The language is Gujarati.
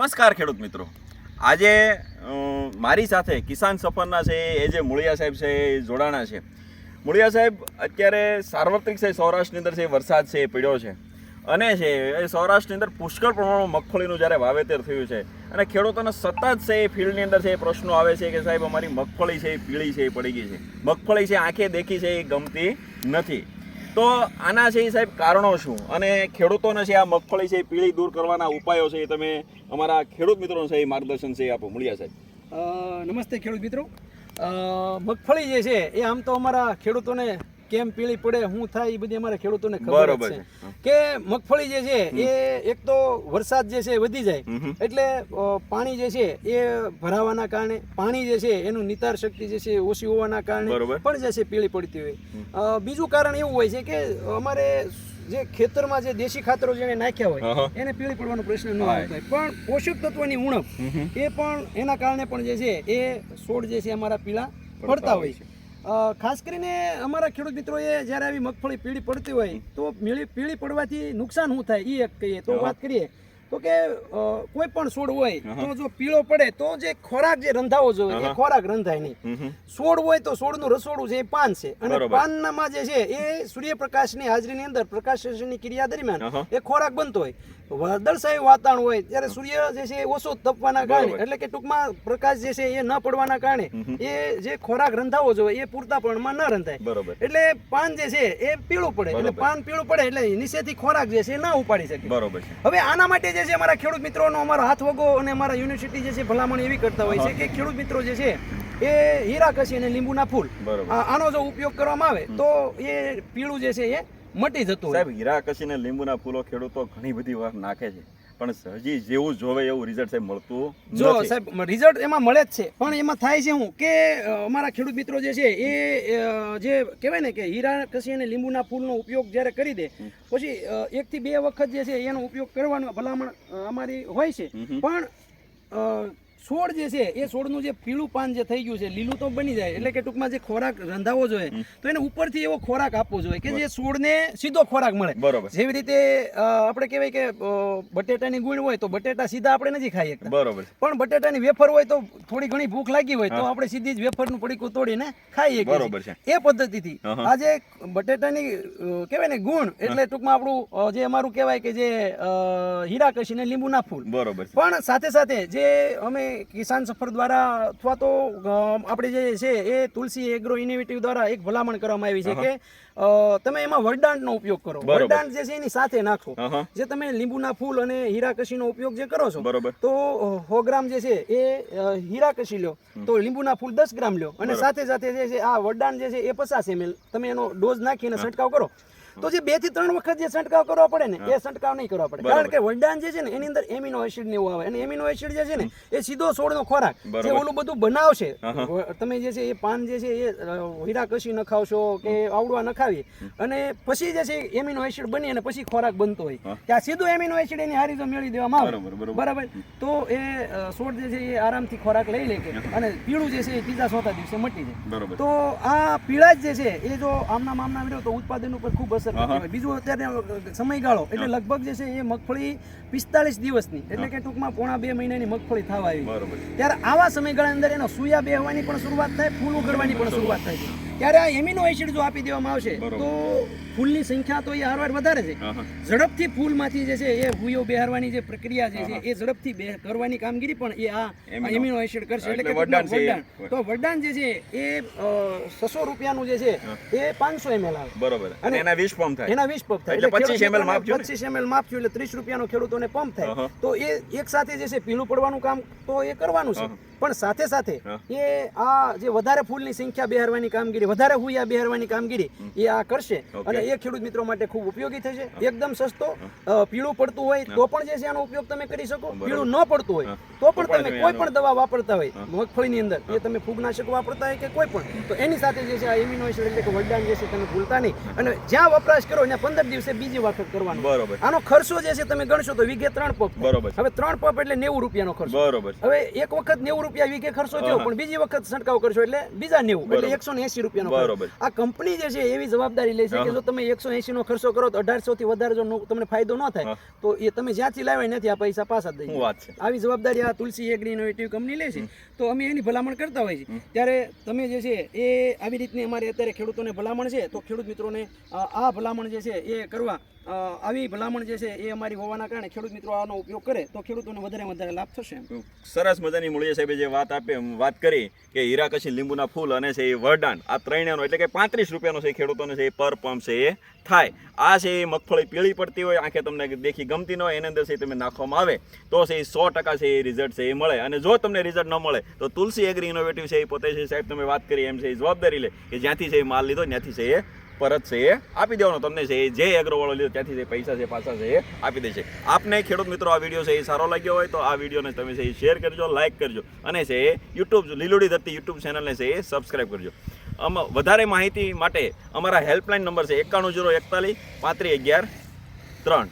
નમસ્કાર ખેડૂત મિત્રો આજે મારી સાથે કિસાન સફરના છે એ જે મુળિયા સાહેબ છે એ જોડાણા છે મુળિયા સાહેબ અત્યારે સાર્વત્રિક છે સૌરાષ્ટ્રની અંદર છે વરસાદ છે એ પડ્યો છે અને છે એ સૌરાષ્ટ્રની અંદર પુષ્કળ પ્રમાણમાં મગફળીનું જ્યારે વાવેતર થયું છે અને ખેડૂતોને સતત છે એ ફિલ્ડની અંદર છે એ પ્રશ્નો આવે છે કે સાહેબ અમારી મગફળી છે એ પીળી છે એ પડી ગઈ છે મગફળી છે આંખે દેખી છે એ ગમતી નથી તો આના છે સાહેબ કારણો શું અને ખેડૂતોને છે આ મગફળી છે એ પીળી દૂર કરવાના ઉપાયો છે એ તમે અમારા ખેડૂત મિત્રોને છે એ માર્ગદર્શન છે એ આપો. મળ્યા સાહેબ. નમસ્તે ખેડૂત મિત્રો. અ, મગફળી જે છે એ આમ તો અમારા ખેડૂતોને કેમ પીળી પડે શું થાય એ બધી અમારા ખેડૂતોને ખબર છે. કે મગફળી જે છે એ એક તો વરસાદ જે છે એ વધી જાય. એટલે પાણી જે છે એ ભરાવાના કારણે પાણી જે છે એનું નિતાર શક્તિ જે છે ઓછી હોવાના કારણે પણ જે છે પીળી પડતી હોય. બીજું કારણ એવું હોય છે કે અમારે જે ખેતરમાં જે દેશી ખાતરો જેને નાખ્યા હોય એને પીળી પડવાનો પ્રશ્ન ન. આવતો પણ પોષક તત્વોની ઉણપ એ પણ એના કારણે પણ જે છે એ છોડ જે છે અમારા પીળા પડતા હોય છે. ખાસ કરીને અમારા ખેડૂત મિત્રોએ જ્યારે આવી મગફળી પીળી પડતી હોય તો પીળી પડવાથી નુકસાન શું થાય? એ એક કહીએ. તો વાત કરીએ તો કે કોઈ પણ છોડ હોય તો જો પીળો પડે તો જે ખોરાક જે રંધાવો જોઈએ એ ખોરાક રંધાય નહીં. છોડ હોય તો છોડનું રસોડું છે એ પાન છે. અને. પાનમાં જે છે એ સૂર્યપ્રકાશની હાજરીની અંદર પ્રકાશની ક્રિયા દરમિયાન એ ખોરાક બનતો હોય. વાદળછાયું વાતાવરણ હોય ત્યારે સૂર્ય જે છે એ ઓછો તપવાના કારણે એટલે કે ટૂંકમાં પ્રકાશ જે છે એ ન પડવાના કારણે એ જે ખોરાક રંધાવો જોઈએ એ પૂરતા પ્રમાણમાં ન રંધાય. બરોબર. એટલે પાન જે છે એ પીળું પડે એટલે પાન પીળું પડે એટલે નીચેથી ખોરાક જે છે એ ના ઉપાડી શકે. બરોબર હવે આના માટે જે છે અમારા ખેડૂત મિત્રોનો અમારો હાથ વગો અને અમારા યુનિવર્સિટી જે છે ભલામણ એવી કરતા હોય છે કે ખેડૂત મિત્રો જે છે એ હીરા કસી અને લીંબુના ફૂલ. આનો જો ઉપયોગ કરવામાં આવે તો એ પીળું જે છે એ મટી જતું હોય. સાહેબ હીરા ને લીંબુના ફૂલો ખેડૂતો ઘણી બધી વાર નાખે છે. પણ હજી જેવું જોવે એવું રિઝલ્ટ સાહેબ મળતું જો સાહેબ રિઝલ્ટ એમાં મળે જ છે. પણ એમાં થાય છે શું? કે અમારા ખેડૂત મિત્રો જે છે એ જે કહેવાય ને કે હીરા કસી અને લીંબુના ફૂલનો ઉપયોગ જ્યારે કરી દે પછી એકથી બે વખત જે છે એનો ઉપયોગ કરવાનો ભલામણ અમારી હોય છે. પણ છોડ જે છે એ છોડનું જે પીળું પાન જે થઈ ગયું છે લીલું તો બની જાય એટલે કે ટૂંકમાં જે ખોરાક રંધાવો જોઈએ તો એને ઉપરથી એવો ખોરાક આપવો જોઈએ કે જે છોડને સીધો ખોરાક મળે. બરોબર. જેવી રીતે આપણે કહેવાય કે બટેટાની ગુણ હોય તો બટેટા સીધા આપણે નથી ખાઈ શકતા. બરોબર. પણ બટેટાની વેફર હોય તો થોડી ઘણી ભૂખ લાગી હોય તો આપણે સીધી જ વેફરનું પડીકું તોડીને ખાઈએ બરોબર છે. એ પદ્ધતિથી. આજે આ જે બટેટાની કહેવાય ને ગુણ એટલે ટૂંકમાં આપણું જે અમારું કહેવાય કે જે અ, હીરા કશીને લીંબુના ફૂલ. બરોબર પણ સાથે સાથે જે અમે કિસાન સફર દ્વારા અથવા તો આપણે જે છે એ તુલસી એગ્રો ઇનોવેટિવ દ્વારા એક ભલામણ કરવામાં આવી છે કે તમે એમાં વરદાંતનો ઉપયોગ કરો. બરોબર. જે છે એની સાથે નાખો. જે તમે લીંબુના ફૂલ અને હીરા કશીનો ઉપયોગ જે કરો છો બરોબર. તો સો ગ્રામ જે છે એ હીરાકશી લો લ્યો તો લીંબુના ફૂલ દસ ગ્રામ લ્યો. અને સાથે સાથે જે છે આ વરદાન જે છે એ પચાસ એમએલ તમે એનો ડોઝ નાખીને છંટકાવ કરો. તો જે બેથી ત્રણ વખત જે છંટકાવ કરવો પડે ને એ છંટકાવ નહીં કરવો પડે. કારણ કે વંડાન જે છે ને એની અંદર એમિનો એસિડ ને એવું આવે. અને એમિનો એસિડ જે છે ને એ સીધો છોડનો ખોરાક. જે ઓલું બધું બનાવશે તમે જે છે એ પાન જે છે એ હીરા કશી નખાવશો કે આવડવા નખાવી. અને પછી જે છે એમિનો એસિડ બની અને પછી ખોરાક બનતો હોય. ત્યાં સીધું એમિનો એસિડ એની હારી તો મેળવી દેવામાં આવે. બરોબર, તો એ છોડ જે છે એ આરામથી ખોરાક લઈ લે કે. અને પીળું જે છે એ ત્રીજા ચોથા દિવસે મટી જાય. તો આ પીળા જ જે છે એ જો આમના મામના મેળવ્યો તો ઉત્પાદન ઉપર ખૂબ અસર કરતી હોય. બીજું અત્યારે સમયગાળો એટલે લગભગ જે છે એ મગફળી પિસ્તાલીસ દિવસની. એટલે કે ટૂંકમાં પોણા બે મહિનાની મગફળી થવા આવી. ત્યારે આવા સમયગાળા અંદર એનો સુયા બેહવાની પણ શરૂઆત થાય ફૂલ ઉગડવાની પણ શરૂઆત થાય ત્યારે આ એમિનો એસિડ જો આપી દેવામાં આવશે તો ફૂલની સંખ્યા તો એ હારવાર વધારે છે. ઝડપથી ફૂલમાંથી જે છે એ હુયો બેહારવાની જે પ્રક્રિયા જે છે એ ઝડપથી કરવાની કામગીરી પણ એ આ એમિનો. એસિડ કરશે. એટલે કે વરદાન. તો વરદાન જે છે એ છસો રૂપિયાનું જે છે એ પાંચસો એમએલ આવે. બરોબર. અને એના વીસ પંપ થાય. એના વીસ પંપ થાય. એટલે 25 એમએલ માપ? પચીસ ml માપ એટલે ત્રીસ રૂપિયાનો ખેડૂતોને પંપ થાય. તો એ એક સાથે જે છે પીલું પડવાનું કામ તો એ કરવાનું છે. પણ સાથે સાથે એ આ જે વધારે ફૂલની સંખ્યા બેહારવાની કામગીરી વધારે હુયા બેહારવાની કામગીરી એ આ કરશે. અને એ ખેડૂત મિત્રો માટે ખૂબ ઉપયોગી થશે. એકદમ સસ્તો પીળું પડતું હોય તો પણ જે છે આનો ઉપયોગ તમે કરી શકો. પીળું ન પડતું હોય તો પણ તમે કોઈ પણ દવા વાપરતા હોય મગફળીની અંદર એ તમે ફૂગનાશક વાપરતા હોય કે કોઈ પણ તો એની સાથે જે છે આ એમિનો એસિડ એટલે કે વડદાન જે છે તમે ભૂલતા નહીં. અને જ્યાં વપરાશ કરો ત્યાં પંદર દિવસે બીજી વખત કરવાનો. બરોબર. આનો ખર્ચો જે છે તમે ગણશો તો વીઘે ત્રણ પગ બરોબર. હવે ત્રણ પગ એટલે નેવું રૂપિયાનો ખર્ચો. બરોબર. હવે એક વખત નેવું રૂપિયા વીઘે ખર્ચો થયો પણ બીજી વખત છંટકાવ કરશો એટલે બીજા નેવું એટલે એકસો ને એસી રૂપિયાનો બરોબર. આ કંપની જે છે એવી જવાબદારી લે છે કે જો તમે એકસો એસી નો ખર્ચો કરો તો અઢારસો થી વધારે જો તમને ફાયદો ન થાય તો એ તમે જ્યાંથી લાવ્યા નથી આ પૈસા પાછા દઈ આવી જવાબદારી આ તુલસી એગ્રી ઇનોવેટિવ કંપની લે છે તો અમે એની ભલામણ કરતા હોય છે ત્યારે તમે જે છે એ આવી રીતની અમારે અત્યારે ખેડૂતોને ભલામણ છે તો ખેડૂત મિત્રોને આ ભલામણ જે છે એ કરવા આવી ભલામણ જે છે એ અમારી હોવાના કારણે ખેડૂત મિત્રો આનો ઉપયોગ કરે તો ખેડૂતોને વધારે વધારે લાભ થશે સરસ મજાની મૂળિયા સાહેબે જે વાત આપે વાત કરી કે હીરાકશી લીંબુના ફૂલ અને છે એ વરદાન આ ત્રણેયનો એટલે કે પાંત્રીસ રૂપિયાનો છે ખેડૂતોને છે એ પર પંપ છે એ થાય આ છે એ મગફળી પીળી પડતી હોય આંખે તમને દેખી ગમતી ન હોય એની અંદર છે તમે નાખવામાં આવે તો છે એ સો ટકા છે એ રિઝલ્ટ છે એ મળે અને જો તમને રિઝલ્ટ ન મળે તો તુલસી એગ્રી ઇનોવેટિવ છે એ પોતે છે સાહેબ તમે વાત કરી એમ છે એ જવાબદારી લે કે જ્યાંથી છે એ માલ લીધો ત્યાંથી છે એ પરત છે એ આપી દેવાનો તમને છે એ. જે એગ્રોવાળો લીધો ત્યાંથી જે પૈસા છે, પાછા છે એ આપી દે છે આપને ખેડૂત મિત્રો, આ વીડિયો છે એ સારો લાગ્યો હોય તો આ વિડીયોને તમે છે એ શેર કરજો લાઇક કરજો અને છે એ યુટ્યુબ લીલોડી ધરતી યુટ્યુબ ચેનલને છે એ સબસ્ક્રાઈબ કરજો. આમ વધારે માહિતી માટે અમારા હેલ્પલાઇન નંબર છે એકાણું જીરો એકતાલીસ પાંત્રીસ અગિયાર ત્રણ.